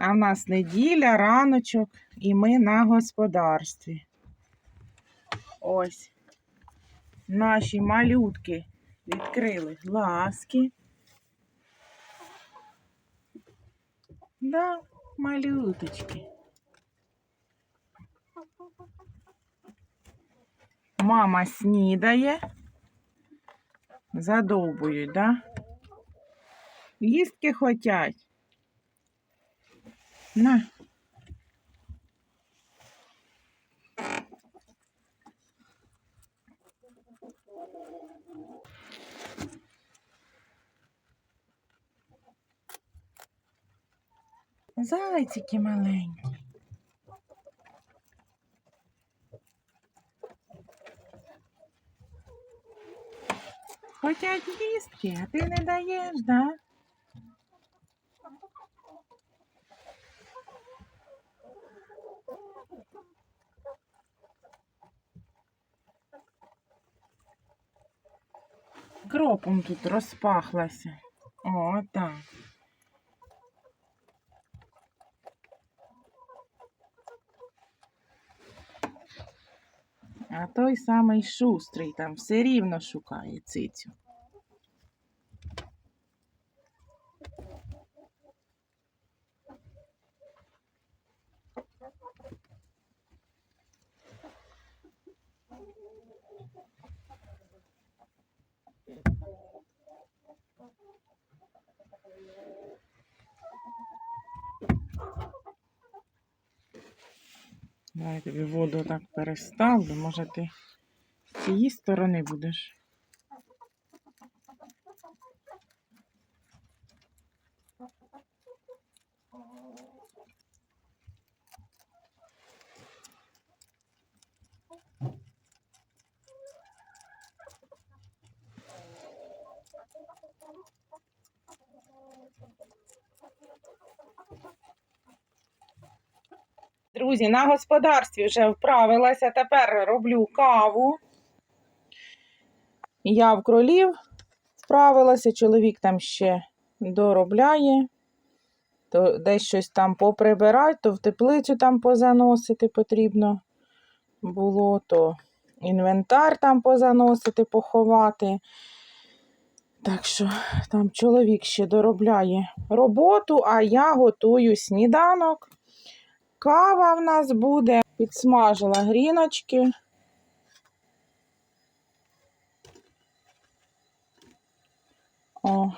А в нас неділя, раночок, і ми на господарстві. Ось. Наші малютки відкрили глазки. Да, малюточки. Мама снідає. Задовбують, да? Їстки хотять. На. Зайчики маленькі. Хотять їстки, а ти не даєш, да? Кропом тут розпахлася. О, так. А той самий шустрий там все рівно шукає цицю. Давай я тобі воду так переставлю. Може ти з цієї сторони будеш. Друзі, на господарстві вже вправилася. Тепер роблю каву. Я в кролів вправилася, чоловік там ще доробляє. То десь щось там поприбирати, то в теплицю там позаносити потрібно було, то інвентар там позаносити, поховати. Так що там чоловік ще доробляє роботу, а я готую сніданок. Кава в нас буде. Підсмажила гріночки. О.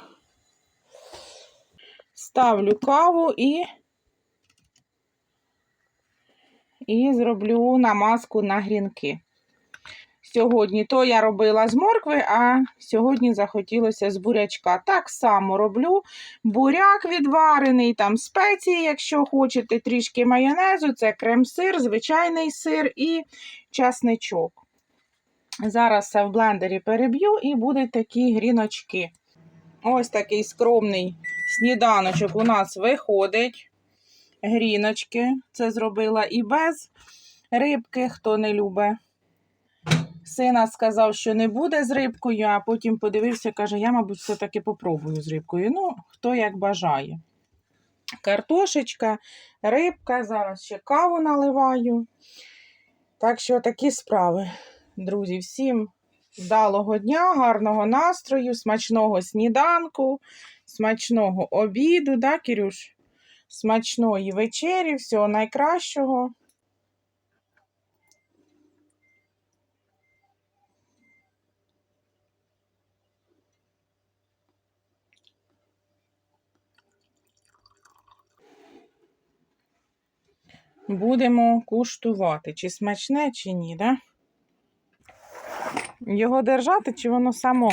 Ставлю каву і, і зроблю намазку на грінки. Сьогодні то я робила з моркви, а сьогодні захотілося з бурячка. Так само роблю. Буряк відварений, там спеції, якщо хочете, трішки майонезу, це крем-сир, звичайний сир і часничок. Зараз все в блендері переб'ю і будуть такі гріночки. Ось такий скромний сніданочок у нас виходить. Гріночки. Це зробила і без рибки, хто не любить. Сина сказав, що не буде з рибкою, а потім подивився, каже, я, мабуть, все-таки попробую з рибкою. Ну, хто як бажає. Картошечка, рибка, зараз ще каву наливаю. Так що такі справи. Друзі, всім вдалого дня, гарного настрою, смачного сніданку, смачного обіду, да, Кірюш? Смачної вечері, всього найкращого. Будемо куштувати, чи смачне, чи ні, да? Його держати, чи воно само?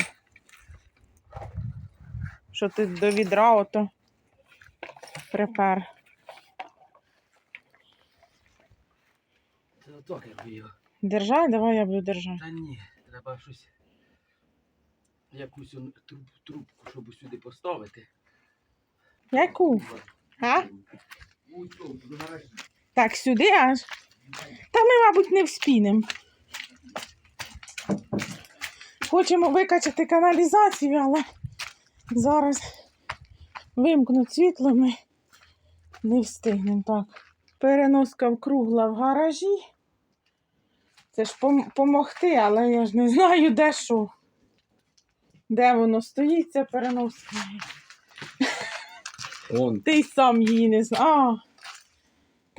Що ти до відра ото припер. Це отак якби його. Держай, давай я буду держати. Та ні, треба щось. Якусь труб, трубку, щоб сюди поставити. Яку? А? Так, сюди аж. Та ми, мабуть, не вспінемо. Хочемо викачати каналізацію, але зараз вимкнуть світло, ми Не встигнемо так. Переноска вкругла в гаражі. Це ж пом- помогти, але я ж не знаю, де що. Де воно стоїть, ця переноска. Он. Ти сам її не знаєш.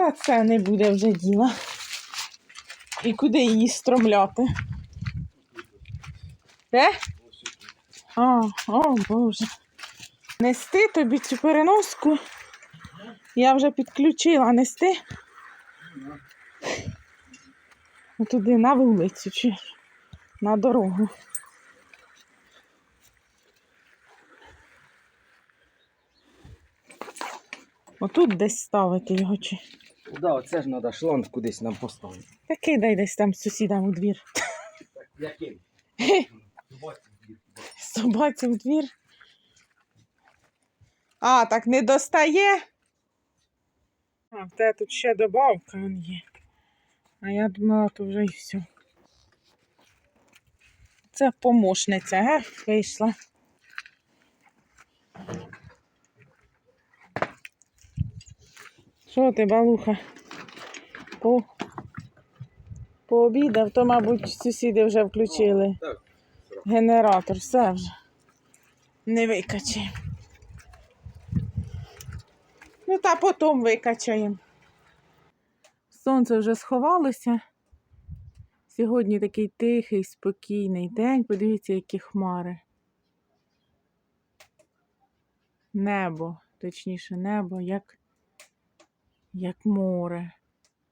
Та це не буде вже діла. І куди її стромляти? Де? А, о Боже. Нести тобі цю переноску. Я вже підключила нести. Туди на вулицю чи на дорогу. Отут десь ставити його чи. Да, оце ж треба шланг кудись нам поставити. Та кидай десь там сусідам у двір. Яким? Собаці в двір. А, так не достає. А, в те тут ще добавка є. А я думала, то вже і все. Це помощниця, ге, вийшла. Що ти, балуха? По... Пообідав, то, мабуть, сусіди вже включили. Генератор, все вже. Не викачаємо. Ну, та потім викачаємо. Сонце вже сховалося. Сьогодні такий тихий, спокійний день. Подивіться, які хмари. Небо, точніше, небо, як, як море.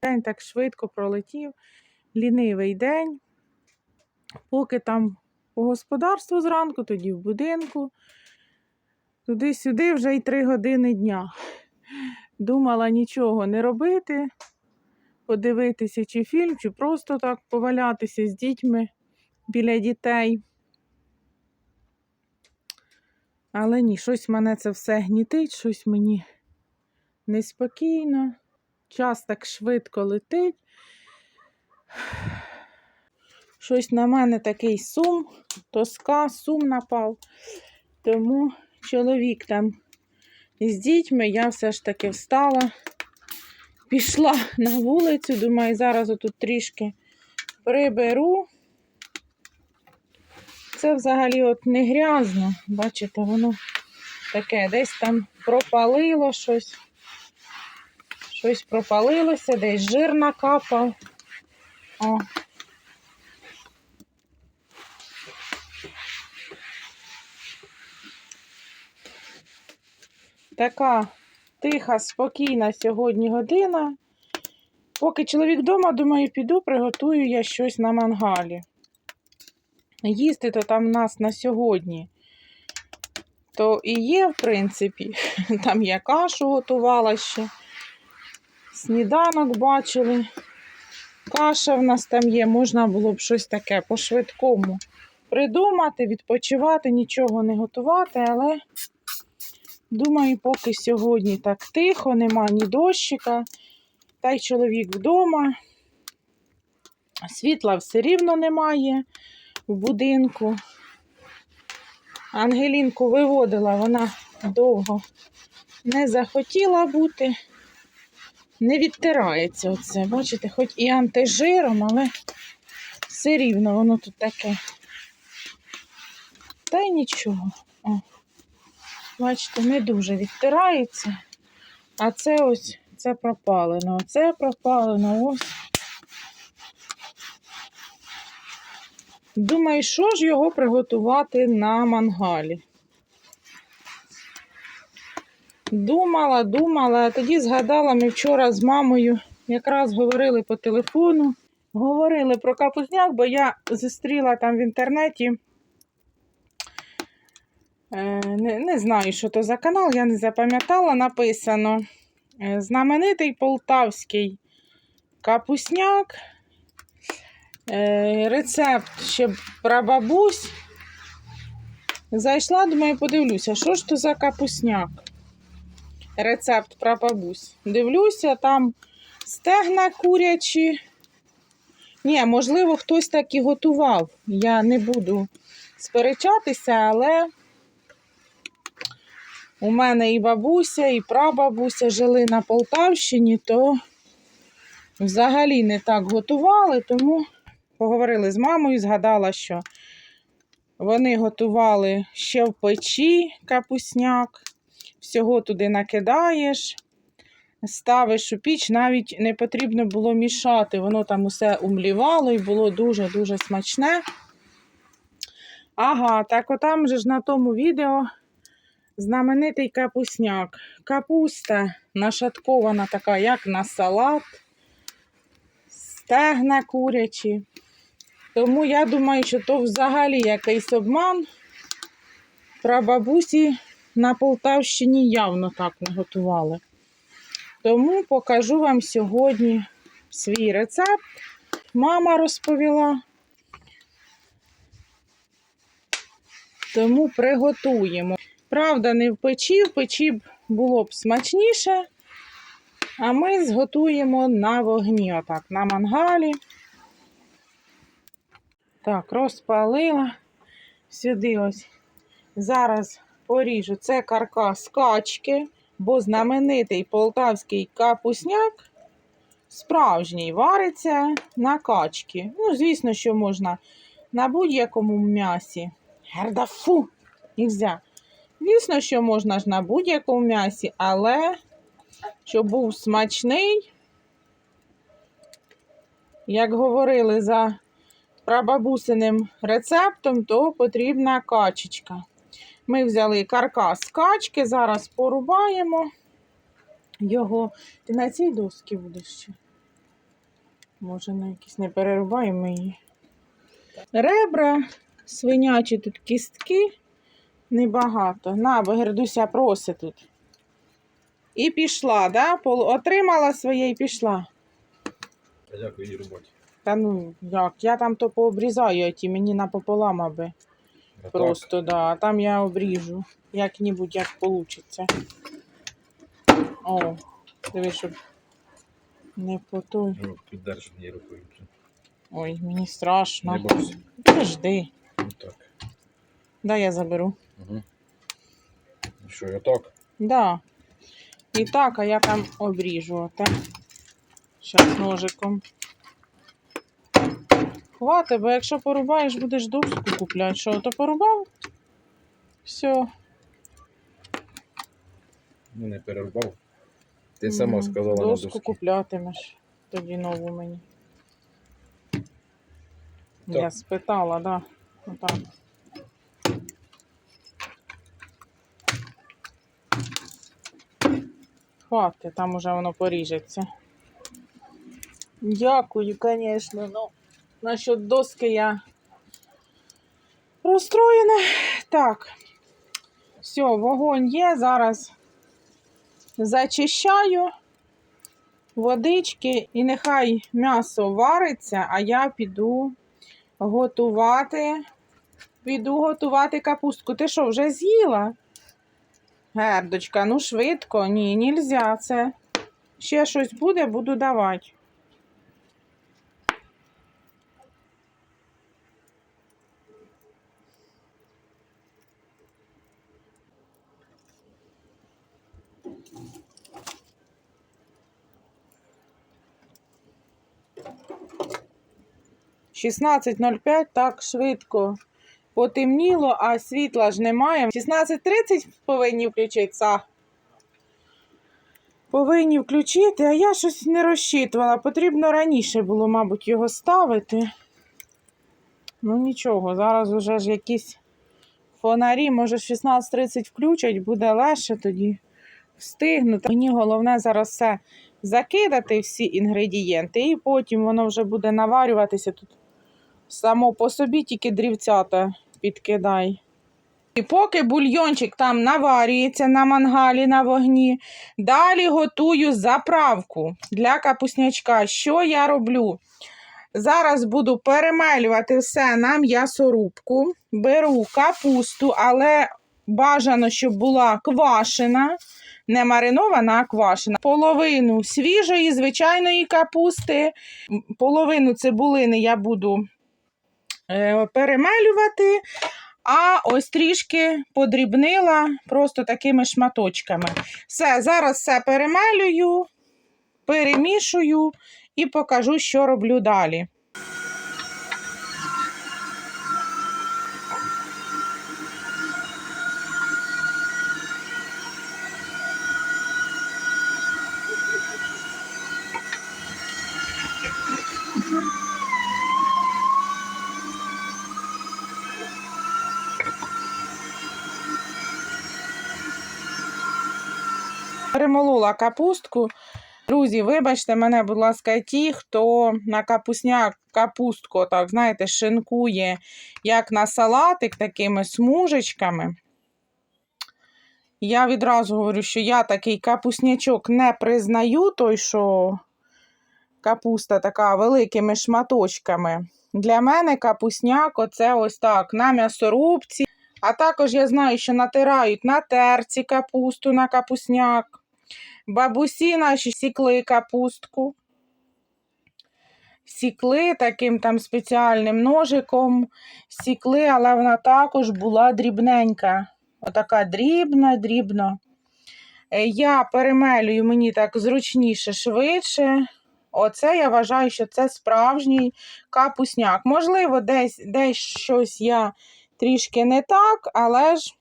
День так швидко пролетів. Лінивий день. Поки там по господарству зранку, тоді в будинку. Туди-сюди вже й три години дня. Думала нічого не робити, подивитися чи фільм, чи просто так повалятися з дітьми біля дітей. Але ні, щось мене це все гнітить, щось мені неспокійно. Час так швидко летить. Щось на мене такий сум, тоска, сум напав. Тому чоловік там з дітьми, я все ж таки встала, пішла на вулицю, думаю, зараз отут трішки приберу. Це взагалі от не грязно, бачите, воно таке, десь там пропалило щось. Щось пропалилося, десь жир накапав. О, Така тиха, спокійна сьогодні година. Поки чоловік вдома, думаю, піду, приготую я щось на мангалі. Їсти то там нас на сьогодні. То і є, в принципі, там я кашу готувала ще. Сніданок бачили. Каша в нас там є, можна було б щось таке по-швидкому придумати, відпочивати, нічого не готувати, але Думаю, поки сьогодні так тихо, нема ні дощика, та й чоловік вдома. Світла все рівно немає в будинку. Ангелінку виводила, вона довго не захотіла бути. Не відтирається оце. Бачите, хоч і антижиром, але все рівно воно тут таке. Та й нічого. О. Бачите, не дуже відтирається. А це ось це пропалено. Це пропалено ось. Думаю, що ж його приготувати на мангалі. Думала, думала, а тоді згадала, ми вчора з мамою якраз говорили по телефону. Говорили про капузняк, бо я зустріла там в інтернеті. Е, Не, не знаю, що то за канал, я не запам'ятала, написано. е, Знаменитий полтавський капусняк. Е, Рецепт ще прабабусь. Зайшла, думаю, подивлюся, що ж то за капусняк. Рецепт прабабусь. Дивлюся, там стегна курячі. Ні, можливо, хтось так і готував. Я не буду сперечатися, але у мене і бабуся, і прабабуся жили на Полтавщині, то взагалі не так готували, тому поговорили з мамою, згадала, що вони готували ще в печі капусняк, всього туди накидаєш, ставиш у піч, навіть не потрібно було мішати, воно там усе умлівало і було дуже-дуже смачне. Ага, так отам же ж на тому відео знаменитий капусняк. Капуста нашаткована така, як на салат, стегна курячі. Тому я думаю, що то взагалі якийсь обман. Прабабусі на Полтавщині явно так не готували. Тому покажу вам сьогодні свій рецепт. Мама розповіла. Тому приготуємо. Правда, не в печі, в печі було б смачніше. А ми зготуємо на вогні, отак, на мангалі. Так, розпалила. Сюди ось. Зараз поріжу. Це каркас качки, бо знаменитий полтавський капусняк справжній вариться на качки. Ну, звісно, що можна на будь-якому м'ясі. Гердафу! Нельзя. Звісно, що можна ж на будь-якому м'ясі, але щоб був смачний, як говорили за прабабусиним рецептом, то потрібна качечка. Ми взяли каркас качки, зараз порубаємо його. Ти на цій досці будеш ще? Може, на якісь не перерубаємо її. Ребра, свинячі тут кістки. Небагато. На, бо Гердуся просить тут. І пішла, да? Отримала своє і пішла. А як її роботі? Та ну як, я там то пообрізаю, а ті мені напополам аби. Просто, да. А там я обріжу. Як-небудь як получиться. О, диви, щоб не по той. Ну, піддержу її рукою. Ой, мені страшно. Подожди. Ну так. Дай я заберу. Угу. Що, я так? Да. І так, а я там обріжу. Щас ножиком. Хвати, бо якщо порубаєш, будеш доску купляти. Що, то порубав? Все. Ну, не перерубав. Ти сама сказала на Доску доску. куплятимеш. Тоді нову мені. Так. Я спитала, да. Отак. Хватить, там уже воно поріжеться. Дякую, звісно, ну. Насчет доски я розстроєна. Так. Все, вогонь є. Зараз зачищаю водички і нехай м'ясо вариться, а я піду готувати. Піду готувати капустку. Ти що, вже з'їла? Гердочка, ну швидко. Ні, нельзя це. Ще щось буде, буду давати. Шістнадцять ноль п'ять так швидко потемніло, а світла ж немає. 16.30 повинні включитися. Повинні включити, а я щось не розчитувала. Потрібно раніше було, мабуть, його ставити. Ну нічого, зараз вже ж якісь фонарі, може, 16.30 включать, буде легше тоді встигнути. Мені головне зараз все закидати, всі інгредієнти, і потім воно вже буде наварюватися тут само по собі, тільки дрівцята підкидай. І поки бульйончик там наварюється на мангалі на вогні, далі готую заправку для капуснячка. Що я роблю? Зараз буду перемелювати все на м'ясорубку. Беру капусту, але бажано, щоб була квашена, не маринована, а квашена. Половину свіжої, звичайної капусти, половину цибулини я буду перемелювати. А ось трішки подрібнила просто такими шматочками. Все, зараз все перемелюю, перемішую і покажу, що роблю далі. Перемолола капустку. Друзі, вибачте мене, будь ласка, ті, хто на капусняк капустку, так, знаєте, шинкує, як на салатик такими смужечками. Я відразу говорю, що я такий капуснячок не признаю, той, що капуста така великими шматочками. Для мене капусняк оце ось так, на м'ясорубці. А також я знаю, що натирають на терці капусту на капусняк. Бабусі наші сікли капустку. Сікли таким там спеціальним ножиком. Сікли, але вона також була дрібненька. Отака дрібна, дрібно. Е, Я перемелюю, мені так зручніше, швидше. Оце я вважаю, що це справжній капусняк. Можливо, десь, десь щось я трішки не так, але ж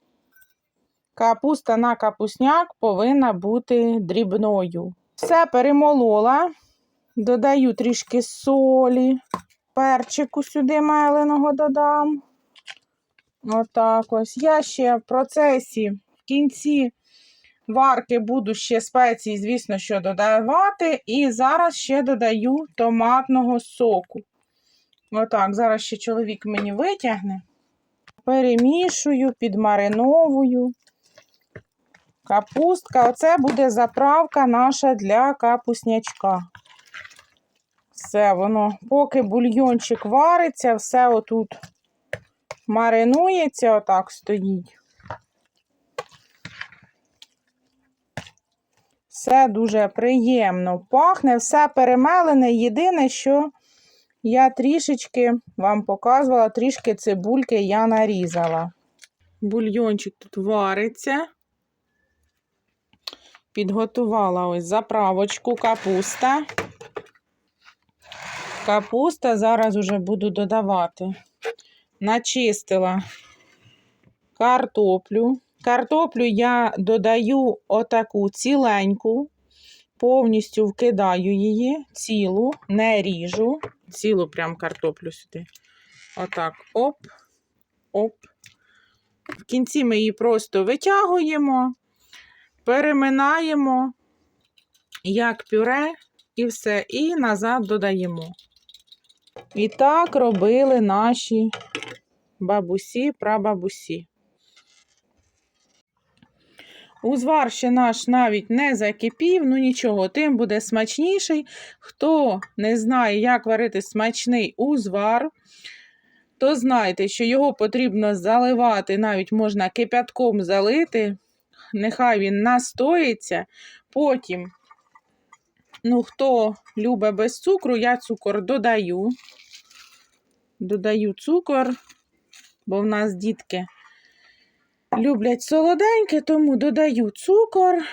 капуста на капусняк повинна бути дрібною. Все перемолола, додаю трішки солі, перчику сюди меленого додам. Отак ось. Я ще в процесі в кінці варки буду ще спеції, звісно, що додавати. І зараз ще додаю томатного соку. Отак, зараз ще чоловік мені витягне перемішую, підмариновую. Капустка. Оце буде заправка наша для капуснячка. Все воно, поки бульйончик вариться, все отут маринується, отак стоїть. Все дуже приємно пахне, все перемелене. Єдине, що я трішечки вам показувала, трішки цибульки я нарізала. Бульйончик тут вариться. Підготувала ось заправочку капуста. Капуста зараз уже буду додавати. Начистила картоплю. Картоплю я додаю отаку ціленьку, повністю вкидаю її, цілу, не ріжу, цілу прям картоплю сюди. Отак, оп, оп. В кінці ми її просто витягуємо, переминаємо, як пюре, і все, і назад додаємо. І так робили наші бабусі, прабабусі. Узвар ще наш навіть не закипів, ну нічого, тим буде смачніший. Хто не знає, як варити смачний узвар, то знайте, що його потрібно заливати, навіть можна кипятком залити. Нехай він настоїться. Потім, ну, хто любить без цукру, я цукор додаю. Додаю цукор, бо в нас дітки люблять солоденьке, тому додаю цукор.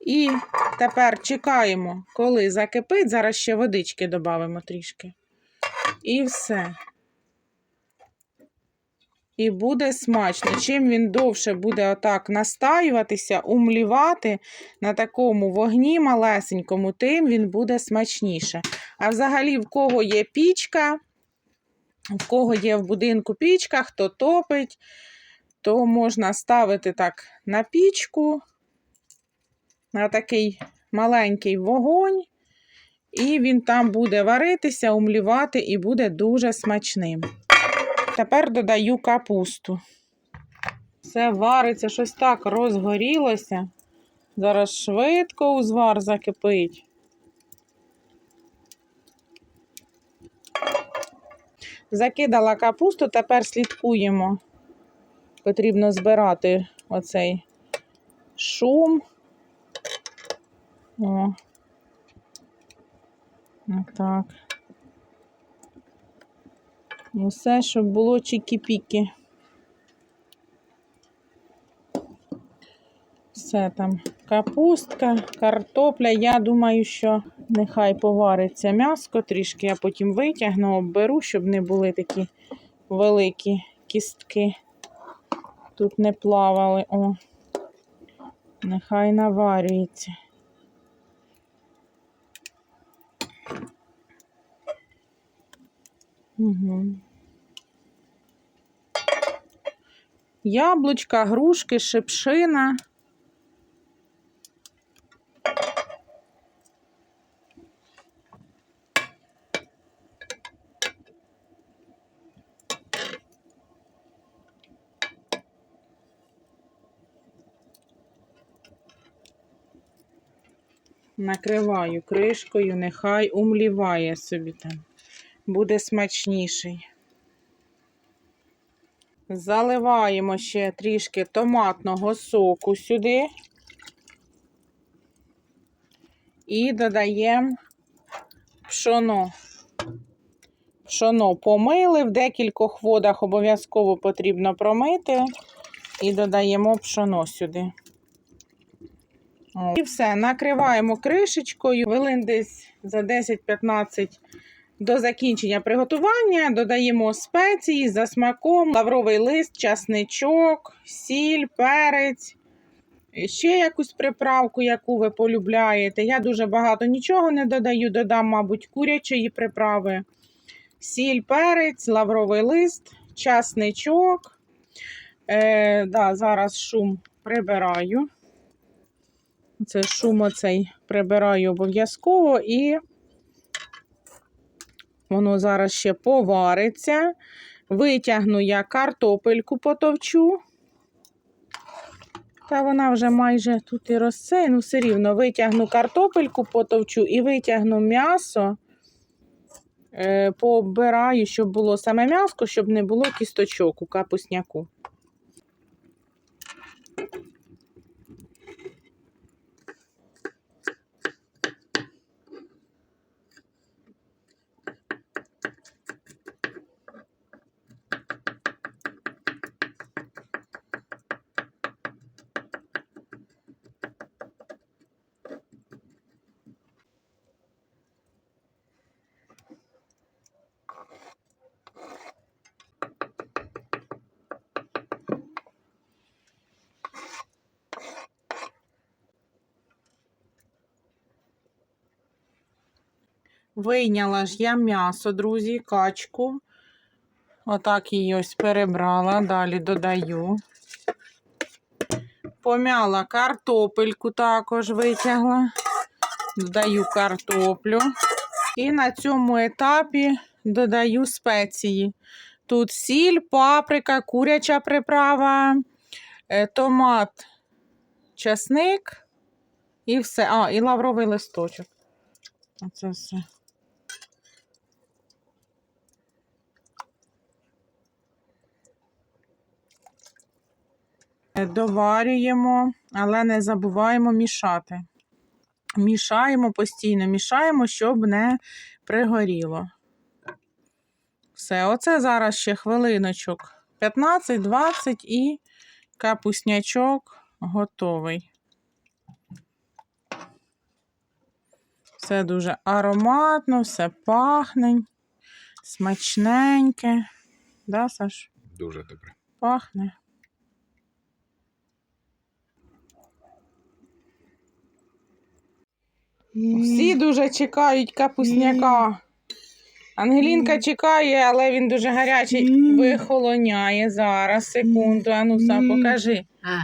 І тепер чекаємо, коли закипить. Зараз ще водички додамо трішки. І все. І буде смачно. Чим він довше буде отак настаюватися, умлівати на такому вогні малесенькому, тим він буде смачніше. А взагалі, в кого є пічка, в кого є в будинку пічка, хто топить, то можна ставити так на пічку, на такий маленький вогонь, і він там буде варитися, умлівати і буде дуже смачним. Тепер додаю капусту. Все вариться, щось так розгорілося. Зараз швидко узвар закипить. Закидала капусту, тепер слідкуємо. Потрібно збирати оцей шум. О. Так. Ну, Усе, щоб було чікі-піки. Все там капустка, картопля. Я думаю, що нехай повариться м'яско трішки, я потім витягну, обберу, щоб не були такі великі кістки. Тут не плавали. О, нехай наварюється. Угу. Яблучка, грушки, шипшина. Накриваю кришкою, нехай умліває собі там. Буде смачніший. Заливаємо ще трішки томатного соку сюди. І додаємо пшоно. Пшоно помили, в декількох водах обов'язково потрібно промити. І додаємо пшоно сюди. І все, накриваємо кришечкою, хвилин десь за 10-15 до закінчення приготування додаємо спеції за смаком, лавровий лист, часничок, сіль, перець, ще якусь приправку, яку ви полюбляєте. Я дуже багато нічого не додаю, додам, мабуть, курячої приправи. Сіль, перець, лавровий лист, часничок. Е, да, зараз шум прибираю. Це шум оцей прибираю обов'язково і воно зараз ще повариться. Витягну я картопельку потовчу. Та вона вже майже тут і розсей, ну все рівно витягну картопельку потовчу і витягну м'ясо, е, пооббираю, щоб було саме м'яско, щоб не було кісточок у капусняку. Вийняла ж я м'ясо, друзі, качку. Отак її ось перебрала, далі додаю. Помяла картопельку також витягла. Додаю картоплю. І на цьому етапі додаю спеції. Тут сіль, паприка, куряча приправа, е, томат, часник і все. А, і лавровий листочок. Оце все. Доварюємо, але не забуваємо мішати. Мішаємо постійно, мішаємо, щоб не пригоріло. Все, оце зараз ще хвилиночок 15-20 і капуснячок готовий. Все дуже ароматно, все пахне, смачненьке. Да, Саш? Дуже добре. Пахне. Всі дуже чекають капусняка. Ангелінка чекає, але він дуже гарячий. Вихолоняє зараз. Секунду. Ану, сам покажи. А,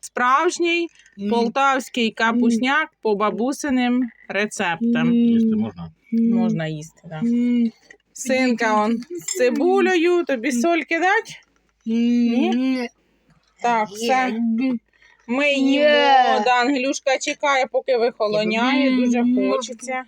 Справжній полтавський капусняк по бабусиним рецептам. Їсти можна. Можна їсти. Да. Синка он з цибулею, тобі сольки дать? Ні. Так, все. Ми їмо. Да, Ангелюшка чекає, поки вихолоняє, дуже хочеться.